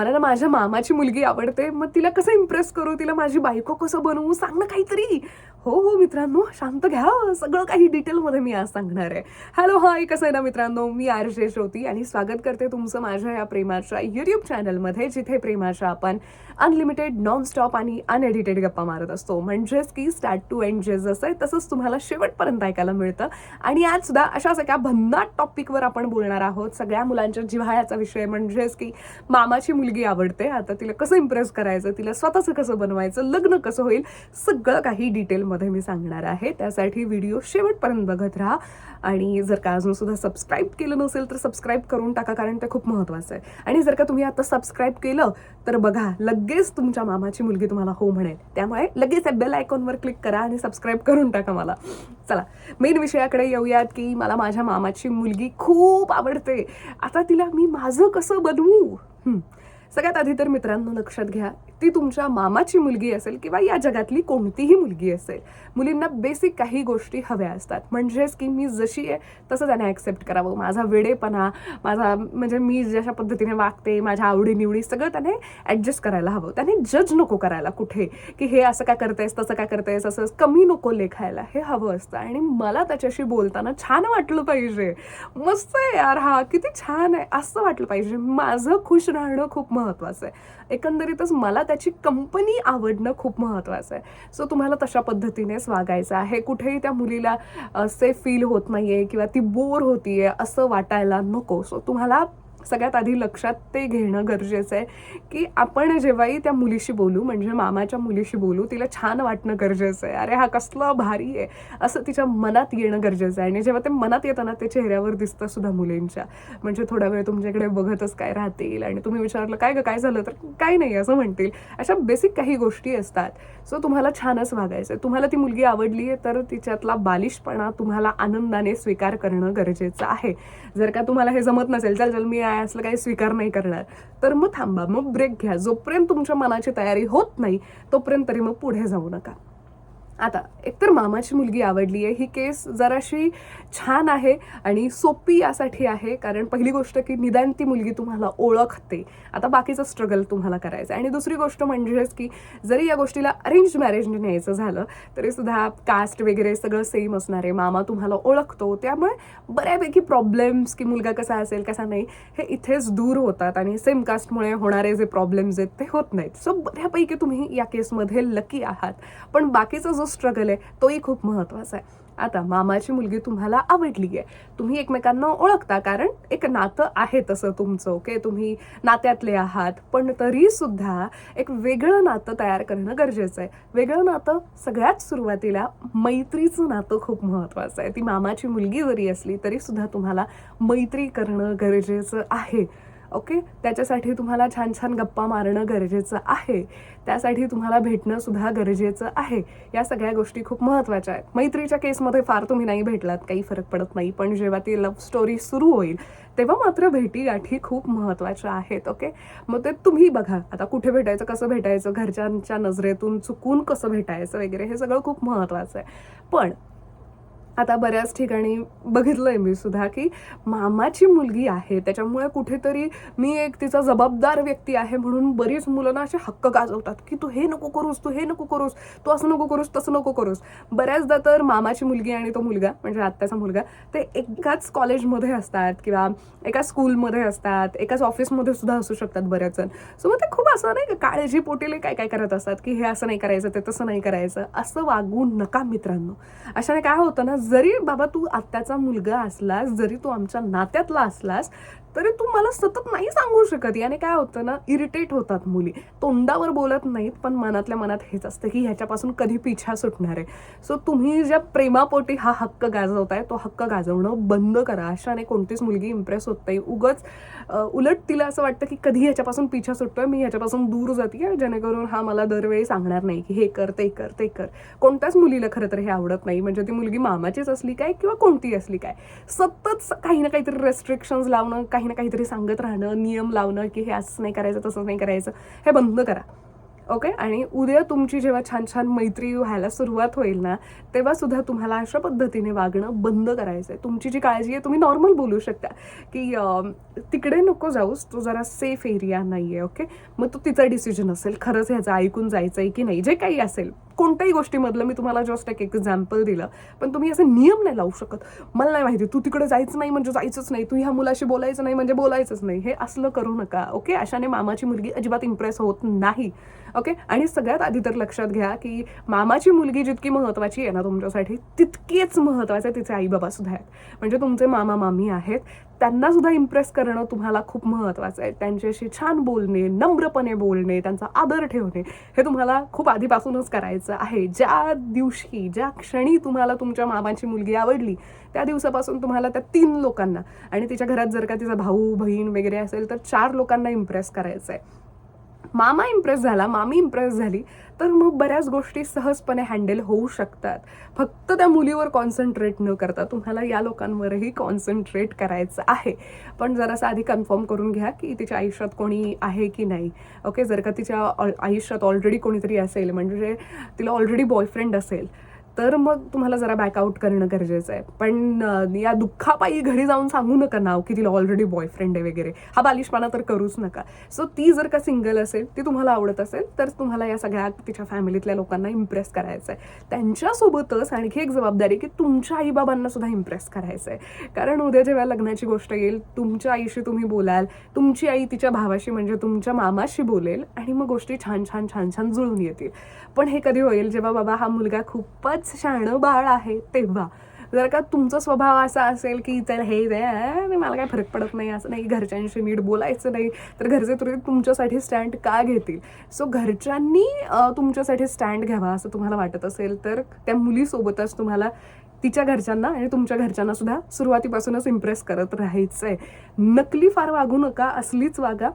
मला ना माझ्या मामाची मुलगी आवडते. मग तिला कसं इम्प्रेस करू? तिला माझी बायको कसं बनवू? सांग ना काहीतरी. हो हो मित्रांनो शांत घ्या. सगळं काही डिटेलमध्ये मी आज सांगणार आहे. हॅलो हाय कसं आहे ना मित्रांनो? मी आरजे श्रोती आणि स्वागत करते तुमचं माझ्या या प्रेमाच्या युट्यूब चॅनलमध्ये जिथे प्रेमाच्या आपण अनलिमिटेड नॉनस्टॉप आणि अनएडिटेड गप्पा मारत असतो. म्हणजेच की स्टार्ट टू एंड जे जसं आहे तसंच तुम्हाला शेवटपर्यंत ऐकायला मिळतं. आणि आज सुद्धा अशाच एका भन्नाट टॉपिकवर आपण बोलणार आहोत. सगळ्या मुलांच्या जिव्हाळ्याचा विषय म्हणजेच की मामाची मुलगी आवडते. आता तिला कसं इम्प्रेस करायचं? तिला स्वतःचं कसं बनवायचं? लग्न कसं होईल? सगळं काही डिटेलमध्ये मी सांगणार आहे. त्यासाठी व्हिडिओ शेवटपर्यंत बघत राहा. आणि जर का अजून सुद्धा सबस्क्राईब केलं नसेल तर सबस्क्राईब करून टाका कारण ते खूप महत्त्वाचं आहे. आणि जर का तुम्ही आता सबस्क्राईब केलं तर बघा लगेच तुमच्या मामाची मुलगी तुम्हाला हो म्हणेल. त्यामुळे लगेच बेल आयकॉनवर क्लिक करा आणि सबस्क्राईब करून टाका मला. चला मेन विषयाकडे येऊयात की मला माझ्या मामाची मुलगी खूप आवडते. आता तिला मी माझं कसं बनवू? सगळ्यात आधी तर मित्रांनो लक्षात घ्या ती तुमच्या मामाची मुलगी असेल किंवा या जगातली कोणतीही मुलगी असेल मुलींना बेसिक काही गोष्टी हव्या असतात. म्हणजेच की मी जशी आहे तसं त्याने ॲक्सेप्ट करावं. माझा वेडेपणा माझा म्हणजे मी जशा पद्धतीने वागते माझ्या आवडीनिवडी सगळं त्याने ॲडजस्ट करायला हवं. त्याने जज नको करायला कुठे की हे असं काय करतेस तसं काय करतेस असं कमी नको लेखायला. हे हवं असतं. आणि मला त्याच्याशी बोलताना छान वाटलं पाहिजे. मस्त आहे यार हा किती छान आहे. असं वाटलं पाहिजे. माझं खुश राहणं खूप महत्त्वाचं आहे. एकंदरीतच मला त्याची कंपनी आवडणं खूप महत्त्वाचं आहे. सो तुम्हाला तशा पद्धतीनेच वागायचं आहे. कुठेही त्या मुलीला सेफ फील होत नाही आहे किंवा ती बोर होतीये असं वाटायला नको. सो तुम्हाला सगळ्यात आधी लक्षात ते घेणं गरजेचं आहे की आपण जेव्हाही त्या मुलीशी बोलू म्हणजे मामाच्या मुलीशी बोलू तिला छान वाटणं गरजेचं आहे. अरे हा कसलं भारी आहे. असं तिच्या मनात येणं गरजेचं आहे. आणि जेव्हा ते मनात येताना ते चेहऱ्यावर दिसतं सुद्धा मुलींच्या. म्हणजे थोडा वेळ तुमच्याकडे बघतच काय राहतील आणि तुम्ही विचारलं काय गं काय झालं? तर काय नाही असं म्हणतील. अशा बेसिक काही गोष्टी असतात. सो तुम्हाला छानच वागायचं आहे. तुम्हाला ती मुलगी आवडली आहे तर तिच्यातला बालिशपणा तुम्हाला आनंदाने स्वीकार करणं गरजेचं आहे. जर का तुम्हाला हे जमत नसेल चल चल मी काय असलं काही स्वीकार नाही करणार. तर मग थांबा मग ब्रेक घ्या. जोपर्यंत तुमच्या मनाची तयारी होत नाही तोपर्यंत तरी मग पुढे जाऊ नका. आता एकतर मामाची मुलगी आवडली आहे ही केस जराशी छान आहे आणि सोपी यासाठी आहे कारण पहिली गोष्ट की निदान ती मुलगी तुम्हाला ओळखते. आता बाकीचं स्ट्रगल तुम्हाला करायचं आहे आणि दुसरी गोष्ट म्हणजेच की जरी या गोष्टीला अरेंज मॅरेजने न्यायचं झालं तरी सुद्धा कास्ट वगैरे सगळं सेम असणार आहे. मामा तुम्हाला ओळखतो. त्यामुळे बऱ्यापैकी प्रॉब्लेम्स की मुलगा कसा असेल कसा नाही हे इथेच दूर होतात आणि सेम कास्टमुळे होणारे जे प्रॉब्लेम्स आहेत ते होत नाहीत. सो बऱ्यापैकी तुम्ही या केसमध्ये लकी आहात. पण बाकीचा जो स्ट्रगल आहे तोही खूप महत्त्वाचा आहे. आता मामाची मुलगी तुम्हाला आवडली आहे तुम्ही एकमेकांना ओळखता कारण एक नातं आहे तसं तुमचं ओके? तुम्ही नात्यातले आहात पण तरीसुद्धा एक वेगळं नातं तयार करणं गरजेचं आहे. वेगळं नातं सगळ्यात सुरुवातीला मैत्रीचं नातं खूप महत्त्वाचं आहे. ती मामाची मुलगी जरी असली तरीसुद्धा तुम्हाला मैत्री करणं गरजेचं आहे. ओके? त्याच्यासाठी तुम्हाला छान छान गप्पा मारणं गरजेचं आहे. त्यासाठी तुम्हाला भेटणंसुद्धा गरजेचं आहे. या सगळ्या गोष्टी खूप महत्त्वाच्या आहेत. मैत्रीच्या केसमध्ये फार तुम्ही नाही भेटलात काही फरक पडत नाही. पण जेव्हा ती लव्ह स्टोरी सुरू होईल तेव्हा मात्र भेटी गाठी खूप महत्त्वाच्या आहेत ओके? मग ते तुम्ही बघा. आता कुठे भेटायचं कसं भेटायचं घरच्यांच्या नजरेतून चुकून कसं भेटायचं वगैरे हे सगळं खूप महत्त्वाचं आहे. पण आता बऱ्याच ठिकाणी बघितलं आहे मी सुद्धा की मामाची मुलगी आहे. त्याच्यामुळे कुठेतरी मी एक तिचा जबाबदार व्यक्ती आहे म्हणून बरीच मुलं ना असे हक्क गाजवतात की तू हे नको करूस तू हे नको करूस तू असं नको करूस तसं नको करूस. बऱ्याचदा तर मामाची मुलगी आणि तो मुलगा म्हणजे आत्ताचा मुलगा ते एकाच कॉलेजमध्ये असतात किंवा एका स्कूलमध्ये असतात एकाच ऑफिसमध्ये सुद्धा असू शकतात बऱ्याच जण. सो मग ते खूप असं नाही का काळजी पोटीले काय काय करत असतात की हे असं नाही करायचं ते तसं नाही करायचं असं वागू नका मित्रांनो. अशाने काय होतं ना जरी बाबा तू आत्याचा मुलगा असलास जरी तू आमच्या नात्यातला असलास तरी तू मला सतत नाही सांगू शकत. याने काय होतं ना इरिटेट होतात मुली. तोंडावर बोलत नाहीत पण मनातल्या मनात हेच असतं की ह्याच्यापासून कधी पिछा सुटणार आहे. सो तुम्ही ज्या प्रेमापोटी हा हक्क गाजवताय तो हक्क गाजवणं बंद करा. अशाने कोणतीच मुलगी इम्प्रेस होत नाही. उगच उलट तिला असं वाटतं की कधी ह्याच्यापासून पिछा सुटतोय मी ह्याच्यापासून दूर जाते जेणेकरून हा मला दरवेळी सांगणार नाही की हे कर ते कर ते कर. कोणत्याच मुलीला खरं तर हे आवडत नाही. म्हणजे ती मुलगी मामाचीच असली काय किंवा कोणती असली काय? सतत काही ना काहीतरी रेस्ट्रिक्शन्स लावणं काही काही ना काहीतरी सांगत राहणं नियम लावणं की हे असं नाही करायचं तसंच नाही करायचं. हे बंद करा. ओके? आणि उद्या तुमची जेव्हा छान छान मैत्री व्हायला सुरुवात होईल ना तेव्हा सुद्धा तुम्हाला अशा पद्धतीने वागणं बंद करायचं आहे तुमची जी काळजी आहे तुम्ही नॉर्मल बोलू शकता की तिकडे नको जाऊस तो जरा सेफ एरिया नाही आहे ओके? मग तो तिचा डिसिजन असेल. खरंच ह्याचं ऐकून जायचं आहे की नाही? जे काही असेल. कोणत्याही गोष्टीमधलं मी तुम्हाला जस्ट एक एक्झाम्पल दिलं पण तुम्ही असे नियम नाही लावू शकत. मला नाही माहिती तू तिकडे जायचं नाही म्हणजे जायचंच नाही. तू ह्या मुलाशी बोलायचं नाही म्हणजे बोलायचंच नाही. हे असलं करू नका ओके? अशाने मामाची मुलगी अजिबात इम्प्रेस होत नाही. ओके आणि सगळ्यात आधी तर लक्षात घ्या की मामाची मुलगी जितकी महत्त्वाची आहे ना तुमच्यासाठी तितकीच महत्त्वाचे तिचे आई बाबा सुद्धा आहेत. म्हणजे तुमचे मामा मामी आहेत. त्यांना सुद्धा इम्प्रेस करणं तुम्हाला खूप महत्त्वाचं आहे. त्यांच्याशी छान बोलणे नम्रपणे बोलणे त्यांचा आदर ठेवणे हे तुम्हाला खूप आधीपासूनच करायचं आहे. ज्या दिवशी ज्या क्षणी तुम्हाला तुमच्या मामाची मुलगी आवडली त्या दिवसापासून तुम्हाला त्या तीन लोकांना आणि तिच्या घरात जर का तिचा भाऊ बहीण वगैरे असेल तर चार लोकांना इम्प्रेस करायचं आहे. मामा इम्प्रेस झाला मामी इम्प्रेस झाली तर मग बऱ्याच गोष्टी सहजपणे हँडल होऊ शकतात. फक्त त्या मुलीवर कॉन्सन्ट्रेट न करता तुम्हाला या लोकांवरही कॉन्सन्ट्रेट करायचं आहे. पण जरासं आधी कन्फर्म करून घ्या की तिच्या आयुष्यात कोणी आहे की नाही. ओके जर का तिच्या ऑल- आयुष्यात ऑलरेडी कोणीतरी असेल म्हणजे तिला ऑलरेडी बॉयफ्रेंड असेल तर मग तुम्हाला जरा बॅकआउट करणं गरजेचं आहे. पण या दुःखापायी घरी जाऊन सांगू नका नाव की तिला ऑलरेडी बॉयफ्रेंड आहे वगैरे. हा बालिशपणा तर करूच नका. सो ती जर का सिंगल असेल ती तुम्हाला आवडत असेल तर तुम्हाला या सगळ्या तिच्या फॅमिलीतल्या लोकांना इम्प्रेस करायचं आहे त्यांच्यासोबतच आणखी एक जबाबदारी की तुमच्या आईबाबांना सुद्धा इम्प्रेस करायचं आहे कारण उद्या जेव्हा लग्नाची गोष्ट येईल तुमच्या आईशी तुम्ही बोलाल तुमची आई तिच्या भावाशी म्हणजे तुमच्या मामाशी बोलेल आणि मग गोष्टी छान छान छान छान जुळून येतील. पण हे कधी होईल जेव्हा बाबा हा मुलगा खूपच शाणं बाळ आहे तेव्हा. जर का तुमचा स्वभाव असा असेल की चल हे जे मला काय फरक पडत नाही असं नाही घरच्यांशी नीट बोलायचं नाही तर घरचे तुरी तुमच्यासाठी स्टँड का घेतील? सो घरच्यांनी तुमच्यासाठी स्टँड घ्यावा असं तुम्हाला वाटत असेल तर त्या मुलीसोबतच तुम्हाला तिच्या घरच्यांना आणि तुमच्या घरच्यांना सुद्धा सुरुवातीपासूनच इम्प्रेस करत राहायचं आहे नकली फार वागू नका असलीच वागा.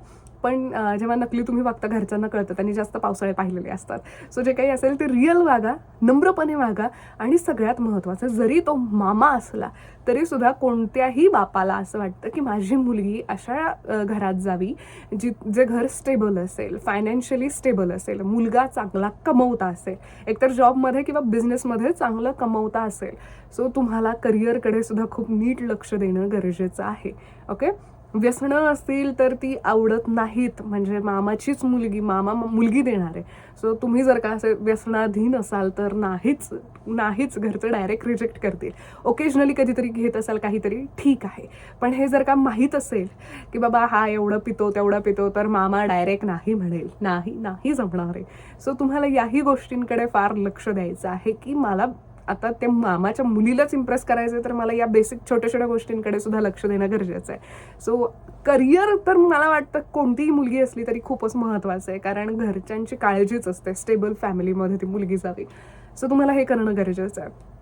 पण जेव्हा नकली तुम्ही वागता घरच्यांना कळतं त्यांनी जास्त पावसाळे पाहिलेले असतात. सो जे काही असेल ते रिअल वागा नम्रपणे वागा आणि सगळ्यात महत्त्वाचं जरी तो मामा असला तरीसुद्धा कोणत्याही बापाला असं वाटतं की माझी मुलगी अशा घरात जावी जी जे घर स्टेबल असेल फायनान्शियली स्टेबल असेल मुलगा चांगला कमवता असेल एकतर जॉबमध्ये किंवा बिझनेसमध्ये चांगलं कमवता असेल. सो तुम्हाला करिअरकडे सुद्धा खूप नीट लक्ष देणं गरजेचं आहे. ओके व्यसनं असतील तर ती आवडत नाहीत. म्हणजे मामाचीच मुलगी मामा मुलगी देणार. आहे सो तुम्ही जर का असे व्यसनाधीन असाल तर नाहीच नाहीच घरचं डायरेक्ट रिजेक्ट करतील. ओकेजनली कधीतरी घेत असाल काहीतरी ठीक आहे. पण हे जर का माहीत असेल की बाबा हा एवढं पितो तेवढं पितो तर मामा डायरेक्ट नाही म्हणेल. नाही नाही जमणार आहे. सो तुम्हाला याही गोष्टींकडे फार लक्ष द्यायचं आहे की मला आता ते मामाच्या मुलीलाच इम्प्रेस करायचं तर मला या बेसिक छोट्या छोट्या गोष्टींकडे सुद्धा लक्ष देणं गरजेचं आहे. सो करिअर तर मला वाटतं कोणतीही मुलगी असली तरी खूपच महत्त्वाचं आहे कारण घरच्यांची काळजीच असते. स्टेबल फॅमिलीमध्ये ती मुलगी जावी. सो तुम्हाला हे करणं गरजेचं आहे.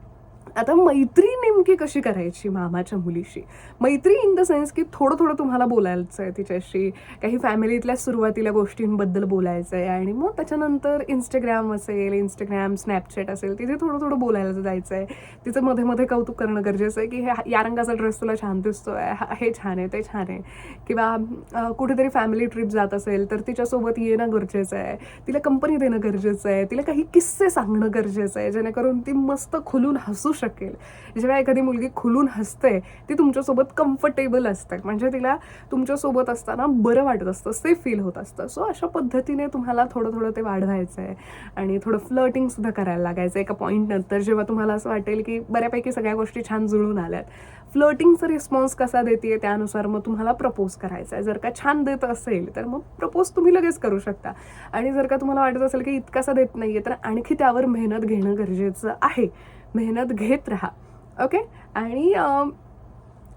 आता मैत्री नेमकी कशी करायची मामाच्या मुलीशी? मैत्री इन द सेन्स की थोडं थोडं तुम्हाला बोलायचं आहे तिच्याशी काही फॅमिलीतल्या सुरुवातीला गोष्टींबद्दल बोलायचं आहे आणि मग त्याच्यानंतर इंस्टाग्राम असेल इंस्टाग्राम स्नॅपचॅट असेल तिथे थोडं थोडं बोलायला जायचं आहे तिचं मध्ये मध्ये कौतुक करणं गरजेचं आहे की हे या रंगाचा ड्रेस तुला छान दिसतोय हे छान आहे ते छान आहे. किंवा कुठेतरी फॅमिली ट्रिप जात असेल तर तिच्यासोबत येणं गरजेचं आहे तिला कंपनी देणं गरजेचं आहे तिला काही किस्से सांगणं गरजेचं आहे जेणेकरून ती मस्त खुलून हसू शकेल. जेव्हा एखादी मुलगी खुलून हसते ती तुमच्यासोबत कम्फर्टेबल असते म्हणजे तिला तुमच्यासोबत असताना बरं वाटत असतं सेफ फील होत असतं. सो अशा पद्धतीने तुम्हाला थोडं थोडं ते वाढवायचं आहे आणि थोडं फ्लर्टिंग सुद्धा करायला लागायचं एका पॉईंट नंतर जेव्हा तुम्हाला असं वाटेल की बऱ्यापैकी सगळ्या गोष्टी छान जुळून आल्यात. फ्लर्टिंगचा रिस्पॉन्स कसा देते त्यानुसार मग तुम्हाला प्रपोज करायचा आहे जर का छान देत असेल तर मग प्रपोज तुम्ही लगेच करू शकता. आणि जर का तुम्हाला वाटत असेल की इतकासा देत नाहीये तर आणखी त्यावर मेहनत घेणं गरजेचं आहे. मेहनत घेत राहा. ओके आणि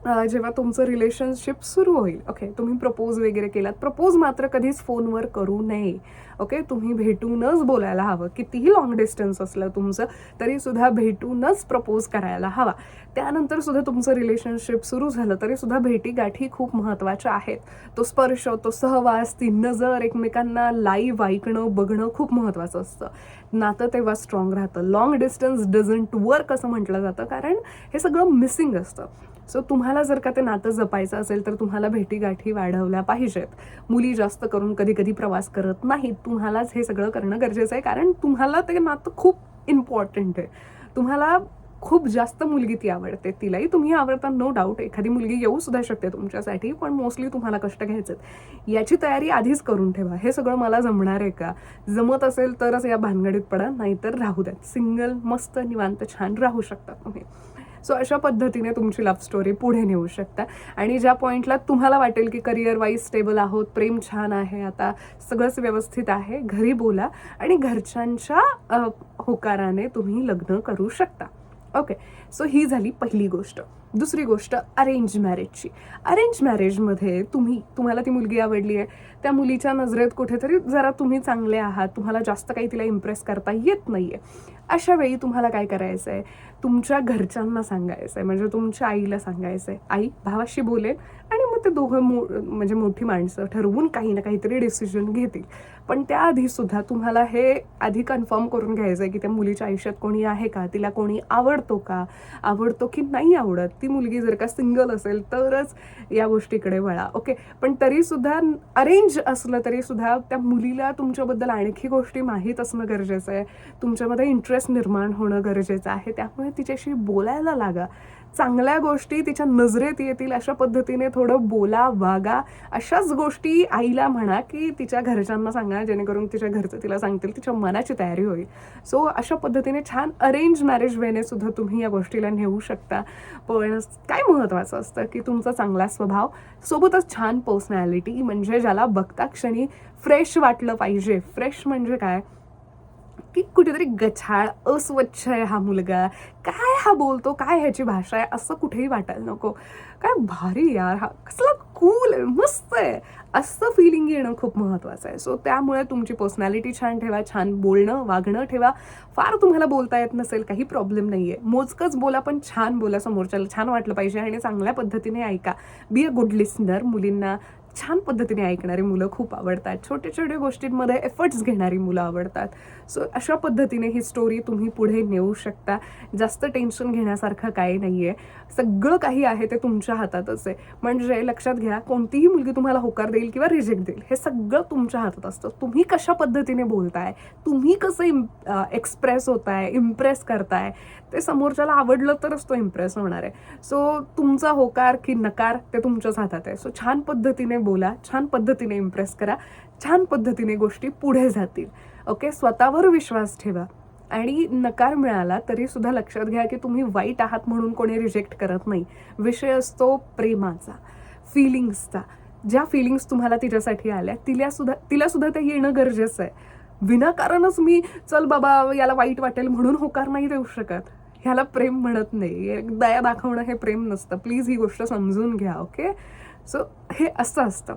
जेव्हा तुमचं रिलेशनशिप सुरू होईल ओके तुम्ही प्रपोज वगैरे केलात. प्रपोज मात्र कधीच फोनवर करू नये ओके तुम्ही भेटूनच बोलायला हवं. कितीही लॉंग डिस्टन्स असलं तुमचं तरीसुद्धा भेटूनच प्रपोज करायला हवा. त्यानंतर सुद्धा तुमचं रिलेशनशिप सुरू झालं तरी सुद्धा खूप महत्त्वाच्या आहेत. तो स्पर्श तो सहवास ती नजर एकमेकांना लाईव्ह ऐकणं बघणं खूप महत्त्वाचं असतं. नातं तेव्हा स्ट्रॉंग राहतं. लॉंग डिस्टन्स डझंट वर्क असं म्हटलं जातं कारण हे सगळं मिसिंग असतं. सो तुम्हाला जर का ते नातं जपायचं असेल तर तुम्हाला भेटीगाठी वाढवल्या पाहिजेत. मुली जास्त करून कधी कधी प्रवास करत नाहीत. तुम्हालाच हे सगळं करणं गरजेचं आहे. कारण तुम्हाला ते नातं खूप इम्पॉर्टंट आहे. तुम्हाला खूप जास्त मुलगी ती आवडते. तिलाही तुम्ही आवडता नो डाऊट एखादी मुलगी येऊ सुद्धा शकते तुमच्यासाठी पण मोस्टली तुम्हाला कष्ट घ्यायचेत. याची तयारी आधीच करून ठेवा. हे सगळं मला जमणार आहे का? जमत असेल तरच या भानगडीत पडा नाहीतर राहू द्यात सिंगल मस्त निवांत छान राहू शकता तुम्ही. सो अशा पद्धतीने तुमची लव्ह स्टोरी पुढे नेऊ शकता. आणि ज्या पॉईंटला तुम्हाला वाटेल की करिअर वाईज स्टेबल आहोत प्रेम छान आहे आता सगळंच व्यवस्थित आहे घरी बोला. आणि घरच्यांच्या होकाराने तुम्ही लग्न करू शकता. ओके सो ही झाली पहिली गोष्ट. दुसरी गोष्ट अरेंज मॅरेजची अरेंज मॅरेजमध्ये तुम्ही तुम्हाला ती मुलगी आवडली आहे. त्या मुलीच्या नजरेत कुठेतरी जरा तुम्ही चांगले आहात. तुम्हाला जास्त काही तिला इम्प्रेस करता येत नाही आहे अशा वेळी तुम्हाला काय करायचं आहे? तुमच्या घरच्यांना सांगायचं आहे. म्हणजे तुमच्या आईला सांगायचं आहे. आई भावाशी बोलेल आणि मग ते दोघं मो म्हणजे मोठी माणसं ठरवून काही ना काहीतरी डिसिजन घेतील. पण त्याआधीसुद्धा तुम्हाला हे आधी कन्फर्म करून घ्यायचं आहे की त्या मुलीच्या आयुष्यात कोणी आहे का? तिला कोणी आवडतो का? आवडतो की नाही आवडत? ती मुलगी जर का सिंगल असेल तरच या गोष्टीकडे वळा. ओके? पण तरीसुद्धा अरेंज असलं तरीसुद्धा त्या मुलीला तुमच्याबद्दल आणखी गोष्टी माहीत असणं गरजेचं आहे. तुमच्यामध्ये इंटरेस्ट निर्माण होणं गरजेचं आहे. त्यामुळे तिच्याशी बोलायला लागा. चांगल्या गोष्टी तिच्या नजरेत येतील अशा पद्धतीने थोडं बोला वागा. अशाच गोष्टी आईला म्हणा की तिच्या घरच्यांना सांगा जेणेकरून तिच्या घरचं तिला सांगतील तिच्या मनाची तयारी होईल. सो अशा पद्धतीने छान अरेंज मॅरेज वेने सुद्धा तुम्ही या गोष्टीला नेऊ शकता. पण काय महत्त्वाचं असतं की तुमचा चांगला स्वभाव सोबतच छान पर्सनॅलिटी म्हणजे ज्याला बघता क्षणी फ्रेश वाटलं पाहिजे. फ्रेश म्हणजे काय? की कुठेतरी गछाळ अस्वच्छ आहे हा मुलगा. काय हा बोलतो? काय ह्याची भाषा आहे? असं कुठेही वाटायला नको. काय भारी यार हा. कसला कूल आहे. मस्त आहे. असं फिलिंग येणं खूप महत्त्वाचं आहे. सो त्यामुळे तुमची पर्सनॅलिटी छान ठेवा छान बोलणं वागणं ठेवा. फार तुम्हाला बोलता येत नसेल काही प्रॉब्लेम नाही आहे मोजकंच बोला पण छान बोला समोरच्याला. छान वाटलं पाहिजे आणि चांगल्या पद्धतीने ऐका. बी अ गुड लिस्नर मुलींना. छान पद्धतीने ऐकणारी मुलं खूप आवडतात. छोट्या छोट्या गोष्टींमध्ये एफर्ट्स घेणारी मुलं आवडतात. सो अशा पद्धतीने ही स्टोरी तुम्ही पुढे नेऊ शकता. जास्त टेन्शन घेण्यासारखं काही नाही आहे सगळं काही आहे ते तुमच्या हातातच आहे. म्हणजे लक्षात घ्या कोणतीही मुलगी तुम्हाला होकार देईल किंवा रिजेक्ट देईल हे सगळं तुमच्या हातात असतं. तुम्ही कशा पद्धतीने बोलताय? तुम्ही कसं एक्सप्रेस होताय इम्प्रेस करताय? ते समोरच्याला आवडलं तरच तो इम्प्रेस होणार आहे. सो तुमचा होकार की नकार ते तुमच्याच हातात आहे. सो छान पद्धतीने बोला छान पद्धतीने इम्प्रेस करा छान पद्धतीने गोष्टी पुढे जातील. ओके स्वतःवर विश्वास ठेवा. आणि नकार मिळाला तरी सुद्धा लक्षात घ्या की तुम्ही वाईट आहात म्हणून कोणी रिजेक्ट करत नाही. विषय असतो प्रेमाचा फिलिंग्सचा ज्या फिलिंग्स तुम्हाला तिच्यासाठी आल्या तिला सुद्धा तिला सुद्धा ते येणं गरजेचं आहे. विनाकारणच मी चल बाबा याला वाईट वाटेल म्हणून होकार नाही देऊ शकत. ह्याला प्रेम म्हणत नाही. दया दाखवणं हे प्रेम नसतं. प्लीज ही गोष्ट समजून घ्या ओके सो हे असं असतं.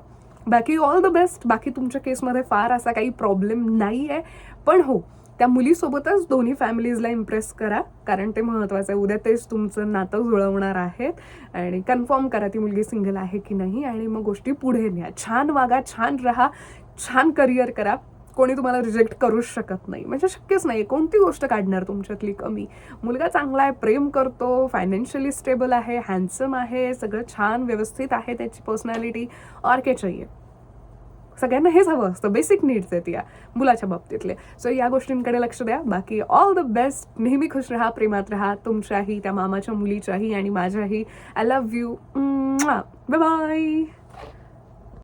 बाकी ऑल द बेस्ट बाकी तुमच्या केसमध्ये फार असा काही प्रॉब्लेम नाही आहे पण हो त्या मुलीसोबतच दोन्ही फॅमिलीजला इम्प्रेस करा. कारण ते महत्त्वाचं आहे. उद्या तेच तुमचं नातं जुळवणार आहेत. आणि कन्फर्म करा ती मुलगी सिंगल आहे की नाही. आणि मग गोष्टी पुढे न्या. छान वागा छान राहा छान करिअर करा. कोणी तुम्हाला रिजेक्ट करूच शकत नाही. म्हणजे शक्यच नाही कोणती गोष्ट काढणार तुमच्यातली कमी? मुलगा चांगला आहे प्रेम करतो फायनान्शियली स्टेबल आहे हँडसम आहे सगळं छान व्यवस्थित आहे त्याची पर्सनॅलिटी और के चाहिए. सगळ्यांना हेच हवं असतं. बेसिक नीड्स आहेत या मुलाच्या बाबतीतले. सो या गोष्टींकडे लक्ष द्या. बाकी ऑल द बेस्ट नेहमी खुश राहा प्रेमात राहा. तुमच्याही त्या मामाच्या मुलीच्याही आणि माझ्याही. I love you bye bye